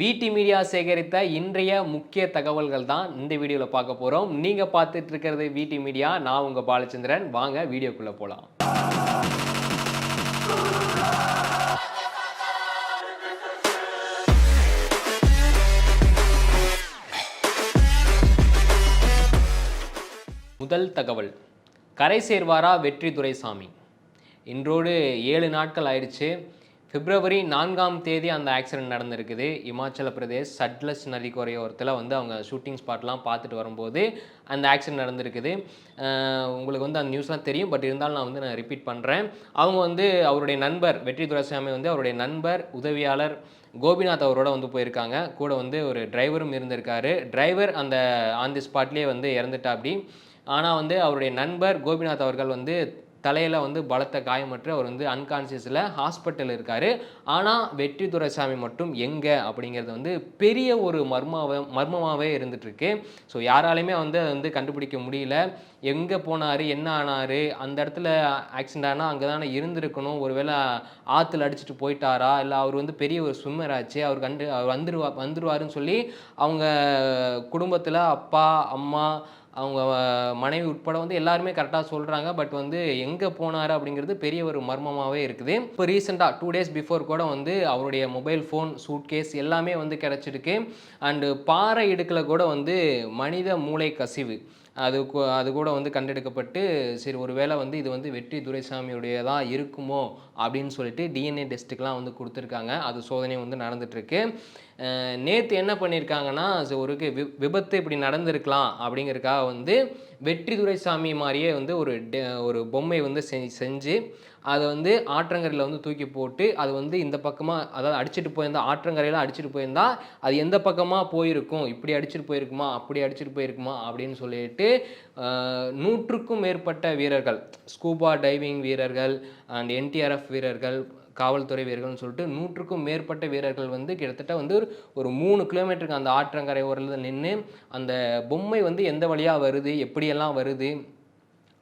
விடி மீடியா சேகரித்த இன்றைய முக்கிய தகவல்கள் தான் இந்த வீடியோவில் பார்க்க போகிறோம் நீங்கள் பார்த்துட்டு இருக்கிறது விடி மீடியா. நான் உங்கள் பாலச்சந்திரன். வாங்க வீடியோக்குள்ளே போகலாம் முதல் தகவல். கரை சேர்வாரா வெற்றி துரைசாமி இன்றோடு ஏழு நாட்கள் ஆயிடுச்சு. பிப்ரவரி நான்காம் தேதி அந்த ஆக்சிடென்ட் நடந்திருக்குது. இமாச்சல பிரதேஷ் சட்லஸ் நதிக்கரையோரத்தில் வந்து அவங்க ஷூட்டிங் ஸ்பாட்லாம் பார்த்துட்டு வரும்போது அந்த ஆக்சிடென்ட் நடந்திருக்குது. உங்களுக்கு வந்து அந்த நியூஸ்லாம் தெரியும். பட் இருந்தாலும் நான் வந்து நான் ரிப்பீட் பண்ணுறேன் அவங்க வந்து அவருடைய நண்பர் வெற்றி துரைசாமி வந்து அவருடைய நண்பர் உதவியாளர் கோபிநாத் அவரோட வந்து போயிருக்காங்க. கூட வந்து ஒரு டிரைவரும் இருந்திருக்காரு. டிரைவர் அந்த ஆன் தி ஸ்பாட்லேயே வந்து இறந்துட்டா அப்படி. ஆனால் வந்து அவருடைய நண்பர் கோபிநாத் அவர்கள் வந்து தலையில் வந்து பலத்த காயமற்று அவர் வந்து அன்கான்சியஸில் ஹாஸ்பிட்டல் இருக்கார். ஆனால் வெற்றி துரைசாமி மட்டும் எங்கே அப்படிங்கிறது வந்து பெரிய ஒரு மர்மாவை மர்மமாகவே இருந்துகிட்ருக்கு ஸோ யாராலையுமே வந்து அதை வந்து கண்டுபிடிக்க முடியல. எங்கே போனார் என்ன ஆனார் அந்த இடத்துல ஆக்சிடென்ட் ஆனால் அங்கே தானே இருந்திருக்கணும். ஒருவேளை ஆற்றுல அடிச்சுட்டு போயிட்டாரா இல்லை அவர் வந்து பெரிய ஒரு ஸ்விம்மர் ஆச்சு அவர் கண்டு அவர் வந்துருவா வந்துருவாருன்னு சொல்லி அவங்க குடும்பத்தில் அப்பா அம்மா அவங்க மனைவி உட்பட வந்து எல்லாருமே கரெக்டாக சொல்கிறாங்க பட் வந்து எங்கே போனார் அப்படிங்கிறது பெரிய ஒரு மர்மமாகவே இருக்குது. இப்போ ரீசெண்டாக டூ டேஸ் பிஃபோர் கூட வந்து அவருடைய மொபைல் ஃபோன் சூட்கேஸ் எல்லாமே வந்து கிடச்சிருக்கு. அண்டு பாறை இடுக்கில் கூட வந்து மனித மூளை கசிவு. அது கூ- அது கூட வந்து கண்டெடுக்கப்பட்டு சரி ஒருவேளை வந்து இது வந்து வெற்றி துரைசாமியுடையதாக இருக்குமோ அப்படின்னு சொல்லிட்டு டிஎன்ஏ டெஸ்ட்டுக்கெலாம் வந்து கொடுத்துருக்காங்க. அது சோதனை வந்து நடந்துகிட்ருக்கு நேற்று என்ன பண்ணியிருக்காங்கன்னா ஒரு வி விபத்து இப்படி நடந்திருக்கலாம் அப்படிங்கிறதுக்காக வந்து வெற்றி துரைசாமி மாதிரியே வந்து ஒரு டெ- ஒரு பொம்மை வந்து செஞ்சு அதை வந்து ஆற்றங்கரையில் வந்து தூக்கி போட்டு அது வந்து இந்த பக்கமாக அதாவது அடிச்சிட்டு போயிருந்தா ஆற்றங்கரையில் அடிச்சிட்டு போயிருந்தா அது எந்த பக்கமாக போயிருக்கும்? இப்படி அடிச்சிட்டு போயிருக்குமா? அப்படி அடிச்சிட்டு போயிருக்குமா? அப்படின்னு சொல்லிட்டு நூற்றுக்கும் மேற்பட்ட வீரர்கள் ஸ்கூபா டைவிங் வீரர்கள் அண்ட் என்டிஆர்எஃப் வீரர்கள் காவல்துறை வீரர்கள்னு சொல்லிட்டு நூற்றுக்கும் மேற்பட்ட வீரர்கள் வந்து கிட்டத்தட்ட வந்து ஒரு ஒரு மூணு கிலோமீட்டருக்கு அந்த ஆற்றங்கரை ஓரில் நின்று அந்த பொம்மை வந்து எந்த வழியாக வருது? எப்படியெல்லாம் வருது?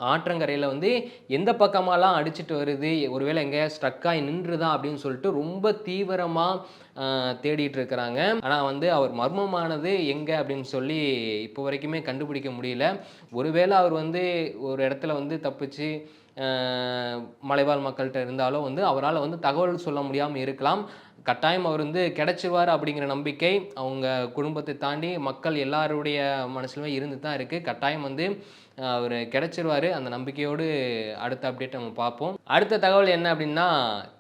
ஆற்றங்கரையில் வந்து எந்த பக்கமாலாம் அடிச்சிட்டு வருது? ஒருவேளை எங்கேயா ஸ்ட்ரக்காகி நின்றுதா? அப்படின்னு சொல்லிட்டு ரொம்ப தீவிரமாக தேடிட்டு இருக்கிறாங்க. ஆனால் வந்து அவர் மர்மமானது எங்கே? அப்படின்னு சொல்லி இப்போ வரைக்குமே கண்டுபிடிக்க முடியல. ஒருவேளை அவர் வந்து ஒரு இடத்துல வந்து தப்பிச்சு மலைவாழ் மக்கள்கிட்ட இருந்தாலும் வந்து அவரால் வந்து தகவல் சொல்ல முடியாமல் இருக்கலாம். கட்டாயம் அவர் வந்து கிடைச்சிருவார் அப்படிங்கிற நம்பிக்கை அவங்க குடும்பத்தை தாண்டி மக்கள் எல்லாருடைய மனசுலுமே இருந்து தான் இருக்குது கட்டாயம் வந்து அவர் கிடைச்சிருவார். அந்த நம்பிக்கையோடு அடுத்த அப்டேட் நம்ம பார்ப்போம். அடுத்த தகவல் என்ன அப்படின்னா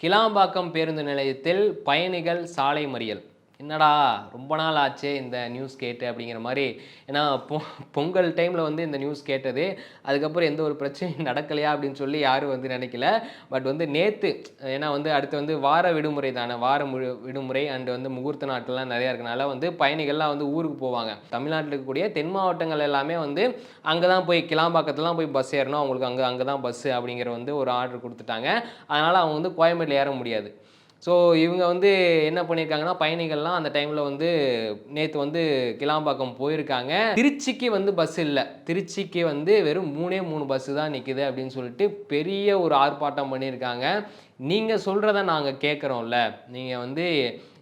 கிளாம்பாக்கம் பேருந்து நிலையத்தில் பயணிகள் சாலை மறியல். என்னடா ரொம்ப நாள் ஆச்சே இந்த நியூஸ் கேட்டு அப்படிங்கிற மாதிரி. ஏன்னா பொ பொங்கல் டைமில் வந்து இந்த நியூஸ் கேட்டது. அதுக்கப்புறம் எந்த ஒரு பிரச்சனையும் நடக்கலையா அப்படின்னு சொல்லி யாரும் வந்து நினைக்கல. பட் வந்து நேற்று ஏன்னா வந்து அடுத்து வந்து வார விடுமுறை தானே வார முழு விடுமுறை அண்டு வந்து முகூர்த்த நாட்கள்லாம் நிறையா இருக்கனால வந்து பயணிகள்லாம் வந்து ஊருக்கு போவாங்க. தமிழ்நாட்டில் இருக்கக்கூடிய தென் மாவட்டங்கள் எல்லாமே வந்து அங்கே தான் போய் கிளாம்பாக்கத்துலாம் போய் பஸ் ஏறணும். அவங்களுக்கு அங்கே அங்கே தான் பஸ்ஸு அப்படிங்கிற வந்து ஒரு ஆர்டர் கொடுத்துட்டாங்க. அதனால் அவங்க வந்து கோயம்பேட்டில் ஏற முடியாது. ஸோ இவங்க வந்து என்ன பண்ணியிருக்காங்கன்னா பயணிகள்லாம் அந்த டைமில் வந்து நேற்று வந்து கிளாம்பாக்கம் போயிருக்காங்க. திருச்சிக்கு வந்து பஸ் இல்லை. திருச்சிக்கு வந்து வெறும் மூணே மூணு பஸ்ஸு தான் நிற்குது அப்படின்னு சொல்லிட்டு பெரிய ஒரு ஆர்ப்பாட்டம் பண்ணியிருக்காங்க. நீங்கள் சொல்கிறத நாங்கள் கேட்குறோம்ல நீங்கள் வந்து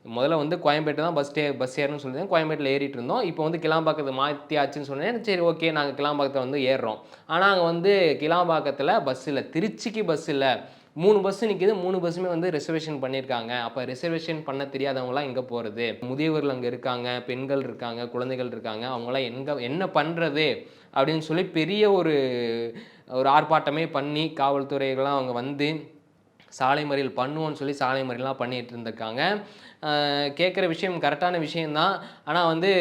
முதல்ல வந்து கோயம்பேட்டு தான் பஸ் ஸ்டே பஸ் ஏறணும்னு சொல்லிதான் கோயம்பேட்டில் ஏறிட்டு இருந்தோம் இப்போ வந்து கிளாம்பாக்கத்தை மாற்றியாச்சுன்னு சொன்னேன். சரி ஓகே நாங்கள் கிளாம்பாக்கத்தை வந்து ஏறுறோம். ஆனால் அங்கே வந்து கிளாம்பாக்கத்தில் பஸ் இல்லை. திருச்சிக்கு பஸ் இல்லை. மூணு பஸ் நிற்கிது மூணு பஸ்ஸுமே வந்து ரிசர்வேஷன் பண்ணியிருக்காங்க. அப்போ ரிசர்வேஷன் பண்ண தெரியாதவங்களாம் எங்கே போகிறது முதியவர்கள் அங்கே இருக்காங்க. பெண்கள் இருக்காங்க. குழந்தைகள் இருக்காங்க. அவங்களாம் எங்கே என்ன பண்ணுறது அப்படின்னு சொல்லி பெரிய ஒரு ஒரு ஆர்ப்பாட்டமே பண்ணி காவல்துறைகள்லாம் அவங்க வந்து சாலை மறியல் பண்ணுவோன்னு சொல்லி சாலை மறியலாம் பண்ணிகிட்டு இருந்திருக்காங்க. கேட்குற விஷயம் கரெக்டான விஷயம்தான். ஆனால் வந்து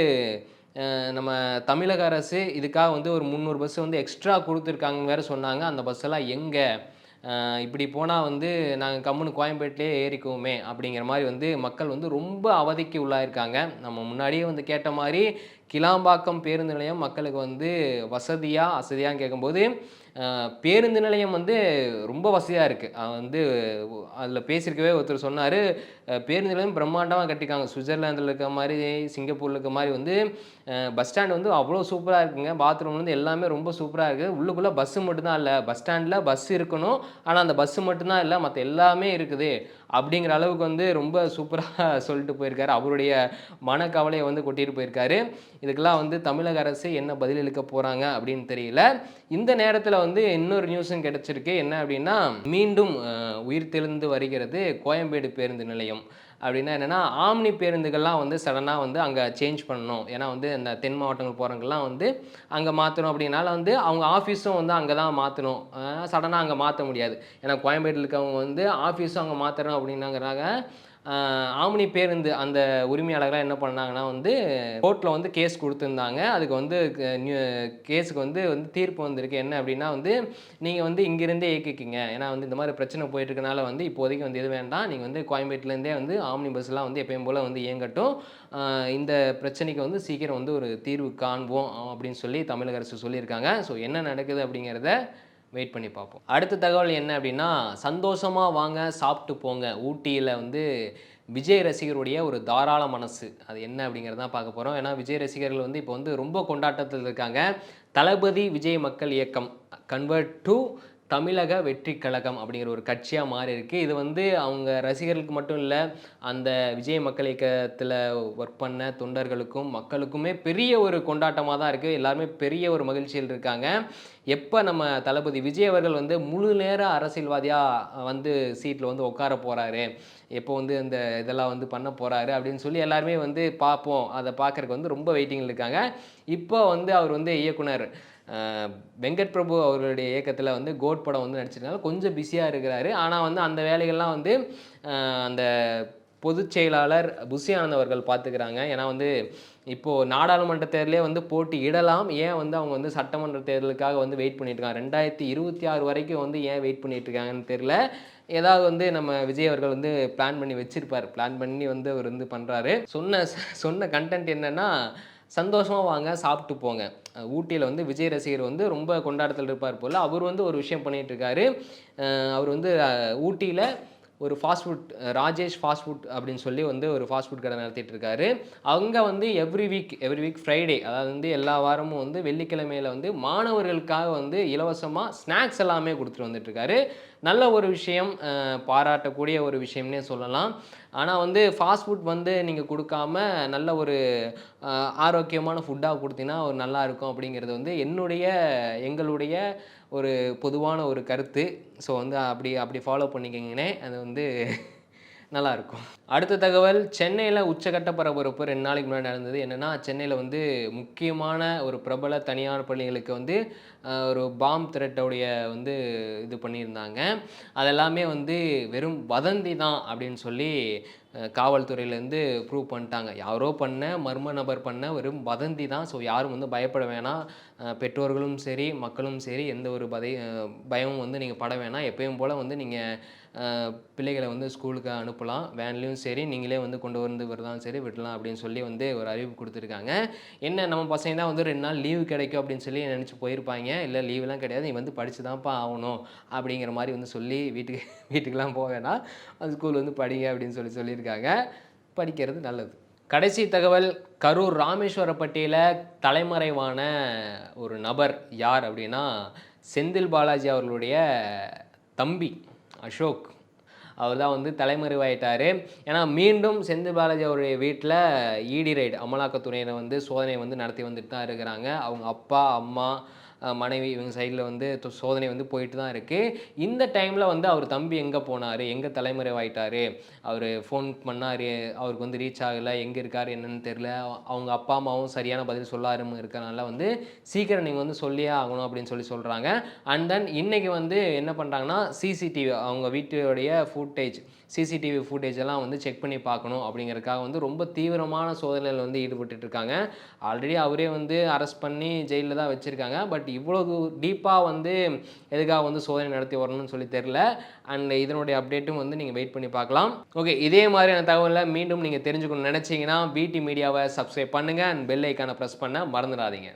நம்ம தமிழக அரசு இதுக்காக வந்து ஒரு முந்நூறு பஸ் வந்து எக்ஸ்ட்ரா கொடுத்துருக்காங்கன்னு வேற சொன்னாங்க. அந்த பஸ்ஸெல்லாம் எங்கே? இப்படி போனால் வந்து நாங்கள் கம்முன்னு கோயம்பேட்டிலே ஏறிக்குவோமே அப்படிங்கிற மாதிரி வந்து மக்கள் வந்து ரொம்ப அவதிக்கு உள்ளாயிருக்காங்க. நம்ம முன்னாடியே வந்து கேட்ட மாதிரி கிளாம்பாக்கம் பேருந்து நிலையம் மக்களுக்கு வந்து வசதியாக அசதியாக கேட்கும்போது பேருந்து நிலையம் வந்து ரொம்ப வசதியாக இருக்குது வந்து அதில் பேசியிருக்கவே ஒருத்தர் சொன்னார். பேருந்து நிலையம் பிரம்மாண்டமாக கட்டிக்காங்க சுவிட்சர்லாந்தில் இருக்க மாதிரி சிங்கப்பூரில் இருக்க மாதிரி வந்து பஸ் ஸ்டாண்ட் வந்து அவ்வளோ சூப்பராக இருக்குங்க. பாத்ரூம் வந்து எல்லாமே ரொம்ப சூப்பராக இருக்குது உள்ளுக்குள்ளே பஸ்ஸு மட்டும்தான் இல்லை. பஸ் ஸ்டாண்டில் பஸ் இருக்கணும். ஆனால் அந்த பஸ்ஸு மட்டும்தான் இல்லை. மற்ற எல்லாமே இருக்குது. அப்படிங்கிற அளவுக்கு வந்து ரொம்ப சூப்பராக சொல்லிட்டு போயிருக்காரு. அவருடைய மனக்கவலையை வந்து கொட்டிட்டு போயிருக்காரு. இதுக்கெல்லாம் வந்து தமிழக அரசு என்ன பதிலளிக்க போகிறாங்க அப்படின்னு தெரியல. இந்த நேரத்தில் வந்து இன்னொரு நியூஸும் கிடச்சிருக்கு. என்ன அப்படின்னா மீண்டும் உயிர் தெளிந்து வருகிறது கோயம்பேடு பேருந்து நிலையம். அப்படின்னா என்னென்னா ஆம்னி பேருந்துகள்லாம் வந்து சடனாக வந்து அங்கே சேஞ்ச் பண்ணணும். ஏன்னா வந்து இந்த தென் மாவட்டங்கள் போகிறவங்கலாம் வந்து அங்கே மாற்றணும் அப்படின்னால வந்து அவங்க ஆஃபீஸும் வந்து அங்கே தான் மாற்றணும் சடனாக அங்கே மாற்ற முடியாது. ஏன்னா கோயம்பேட்டில் இருக்கவங்க வந்து ஆஃபீஸும் அங்கே மாற்றணும் அப்படின்னாங்கிறாங்க ஆம்னி பேருந்து அந்த உரிமையாளர்களாக என்ன பண்ணாங்கன்னா வந்து கோர்ட்டில் வந்து கேஸ் கொடுத்துருந்தாங்க. அதுக்கு வந்து கேஸுக்கு வந்து வந்து தீர்ப்பு வந்திருக்கு. என்ன அப்படின்னா வந்து நீங்கள் வந்து இங்கிருந்தே இயக்கிக்கிங்க. ஏன்னா வந்து இந்த மாதிரி பிரச்சனை போயிட்டு இருக்கனால வந்து இப்போதைக்கு வந்து இது வேண்டாம். நீங்கள் வந்து கோயம்பேட்டிலேருந்தே வந்து ஆம்னி பஸ்லாம் வந்து எப்பயும் போல் வந்து இயங்கட்டும். இந்த பிரச்சனைக்கு வந்து சீக்கிரம் வந்து ஒரு தீர்வு காண்போம் அப்படின்னு சொல்லி தமிழக அரசு சொல்லியிருக்காங்க. ஸோ என்ன நடக்குது அப்படிங்கிறத வெயிட் பண்ணி பார்ப்போம். அடுத்த தகவல் என்ன அப்படின்னா சந்தோஷமாக வாங்க சாப்பிட்டு போங்க. ஊட்டியில் வந்து விஜய் ரசிகருடைய ஒரு தாராள மனசு. அது என்ன அப்படிங்கிறத தான் பார்க்க போகிறோம் ஏன்னா விஜய் ரசிகர்கள் வந்து இப்போ வந்து ரொம்ப கொண்டாட்டத்தில் இருக்காங்க. தளபதி விஜய் மக்கள் இயக்கம் கன்வெர்ட் டு தமிழக வெற்றி கழகம் அப்படிங்கிற ஒரு கட்சியாக மாறி இருக்கு இது வந்து அவங்க ரசிகர்களுக்கு மட்டும் இல்லை அந்த விஜய் மக்கள் இயக்கத்தில் ஒர்க் பண்ண தொண்டர்களுக்கும் மக்களுக்குமே பெரிய ஒரு கொண்டாட்டமாக தான் இருக்குது எல்லாருமே பெரிய ஒரு மகிழ்ச்சியில் இருக்காங்க. எப்போ நம்ம தளபதி விஜய் அவர்கள் வந்து முழு நேர அரசியல்வாதியாக வந்து சீட்டில் வந்து உட்கார போகிறாரு எப்போ வந்து இந்த இதெல்லாம் வந்து பண்ண போகிறாரு அப்படின்னு சொல்லி எல்லாருமே வந்து பார்ப்போம். அதை பார்க்குறக்கு வந்து ரொம்ப வெயிட்டிங்கில் இருக்காங்க. இப்போ வந்து அவர் வந்து இயக்குனர் வெங்கட் பிரபு அவர்களுடைய இயக்கத்தில் வந்து கோட் படம் வந்து நடிச்சிருக்காங்க. கொஞ்சம் பிஸியாக இருக்கிறாரு. ஆனால் வந்து அந்த வேலைகள்லாம் வந்து அந்த பொதுச் செயலாளர் புஷி ஆனந்த் அவர்கள் பார்த்துக்கிறாங்க ஏன்னா வந்து இப்போது நாடாளுமன்ற தேர்தலே வந்து போட்டி இடலாம். ஏன் வந்து அவங்க வந்து சட்டமன்ற தேர்தலுக்காக வந்து வெயிட் பண்ணிட்டு இருக்காங்க ரெண்டாயிரத்தி இருபத்தி ஆறு வரைக்கும் வந்து ஏன் வெயிட் பண்ணிட்டுருக்காங்கன்னு இருக்காங்கன்னு ஏதாவது வந்து நம்ம விஜய் அவர்கள் வந்து பிளான் பண்ணி வச்சிருப்பார். பிளான் பண்ணி வந்து அவர் வந்து பண்ணுறாரு சொன்ன சொன்ன கண்டென்ட் என்னென்னா சந்தோஷமாக வாங்க சாப்பிட்டு போங்க. ஊட்டியில் வந்து விஜய் ரசிகர் வந்து ரொம்ப கொண்டாடத்தில் இருப்பார் போல். அவர் வந்து ஒரு விஷயம் பண்ணிகிட்ருக்காரு அவர் வந்து ஊட்டியில் ஒரு fast food Rajesh fast food அப்படின்னு சொல்லி வந்து ஒரு ஃபாஸ்ட் ஃபுட் கடை நடத்திட்டு இருக்காரு. அங்கே வந்து every week every week Friday அதாவது வந்து எல்லா வாரமும் வந்து வெள்ளிக்கிழமையில வந்து மாணவர்களுக்காக வந்து இலவசமாக ஸ்நாக்ஸ் எல்லாமே கொடுத்துட்டு வந்துட்டு நல்ல ஒரு விஷயம் பாராட்டக்கூடிய ஒரு விஷயம்னே சொல்லலாம். ஆனால் வந்து ஃபாஸ்ட் ஃபுட் வந்து நீங்கள் கொடுக்காம நல்ல ஒரு ஆரோக்கியமான ஃபுட்டாக கொடுத்தீங்கன்னா ஒரு நல்லா இருக்கும் அப்படிங்கிறது வந்து என்னுடைய எங்களுடைய ஒரு பொதுவான ஒரு கருத்து. ஸோ வந்து அப்படி அப்படி ஃபாலோ பண்ணிக்கிங்கன்னே அது வந்து நல்லாயிருக்கும். அடுத்த தகவல் சென்னையில் உச்சகட்ட பரபரப்பு ரெண்டு நாளைக்கு முன்னாடி நடந்தது என்னென்னா சென்னையில் வந்து முக்கியமான ஒரு பிரபல தனியார் பள்ளிகளுக்கு வந்து ஒரு பாம் த்ரெட்டோடைய வந்து இது பண்ணியிருந்தாங்க. அதெல்லாமே வந்து வெறும் வதந்தி தான் அப்படின்னு சொல்லி காவல்துறையிலேருந்து ப்ரூவ் பண்ணிட்டாங்க. யாரோ பண்ண மர்ம நபர் பண்ண வெறும் வதந்தி தான். ஸோ யாரும் வந்து பயப்பட வேணாம். பெற்றோர்களும் சரி மக்களும் சரி எந்த ஒரு பதை பயமும் வந்து நீங்கள் பட வேணாம். எப்பயும் போல் வந்து நீங்கள் பிள்ளைகளை வந்து ஸ்கூலுக்கு அனுப்பலாம். வேன்லேயும் சரி நீங்களே வந்து கொண்டு வந்து வரதான் சரி விடலாம் அப்படின்னு சொல்லி வந்து ஒரு அறிவிப்பு கொடுத்துருக்காங்க. என்ன நம்ம பசங்க தான் வந்து ரெண்டு நாள் லீவு கிடைக்கும் அப்படின்னு சொல்லி நினச்சி போயிருப்பாங்க. இல்லை லீவெலாம் கிடையாது நீ வந்து படித்து தான்ப்பா ஆகணும் அப்படிங்கிற மாதிரி வந்து சொல்லி வீட்டுக்கு வீட்டுக்கெலாம் போக வேணாம். அது ஸ்கூல் வந்து படிங்க அப்படின்னு சொல்லி சொல்லியிருக்காங்க. படிக்கிறது நல்லது. கடைசி தகவல் கரூர் ராமேஸ்வரப்பட்டியில் தலைமறைவான ஒரு நபர் யார் அப்படின்னா செந்தில் பாலாஜி அவர்களுடைய தம்பி. அசோக். அவர் தான் வந்து தலைமறைவாயிட்டார். ஏன்னா மீண்டும் செந்தில் பாலாஜி அவருடைய வீட்டில் இடி ரைடு அமலாக்கத்துறையினர் வந்து சோதனை வந்து நடத்தி வந்துட்டு தான் இருக்கிறாங்க. அவங்க அப்பா அம்மா மனைவி இவங்க சைடில் வந்து சோதனை வந்து போயிட்டு தான் இருக்குது இந்த டைமில் வந்து அவர் தம்பி எங்கே போனார்? எங்கே தலைமறைவாயிட்டார்? அவர் ஃபோன் பண்ணார் அவருக்கு வந்து ரீச் ஆகலை எங்கே இருக்கார் என்னன்னு தெரில அவங்க அப்பா அம்மாவும் சரியான பதில் சொல்லாரும் இருக்கிறனால வந்து சீக்கிரம் நீங்கள் வந்து சொல்லியே ஆகணும் அப்படின்னு சொல்லி சொல்கிறாங்க அண்ட் தென் இன்றைக்கி வந்து என்ன பண்ணுறாங்கன்னா சிசிடிவி அவங்க வீட்டுடைய ஃபுட்டேஜ் சிசிடிவி ஃபுட்டேஜ் எல்லாம் வந்து செக் பண்ணி பார்க்கணும் அப்படிங்கிறதுக்காக வந்து ரொம்ப தீவிரமான சோதனையில் வந்து ஈடுபட்டுட்டு இருக்காங்க. ஆல்ரெடி அவரே வந்து அரெஸ்ட் பண்ணி ஜெயிலில் தான் வச்சுருக்காங்க. பட் இவ்வளவு டீப்பாக வந்து எதுக்காக வந்து சோதனை நடத்தி வரணும்னு சொல்லி தெரில அண்ட் இதனுடைய அப்டேட்டும் வந்து நீங்கள் வெயிட் பண்ணி பார்க்கலாம். ஓகே இதே மாதிரியான தகவலை மீண்டும் நீங்கள் தெரிஞ்சுக்கணும்னு நினச்சிங்கன்னா பிடி மீடியாவை சப்ஸ்கிரைப் பண்ணுங்கள் அண்ட் பெல் ஐக்கானை ப்ரெஸ் பண்ண மறந்துடாதீங்க.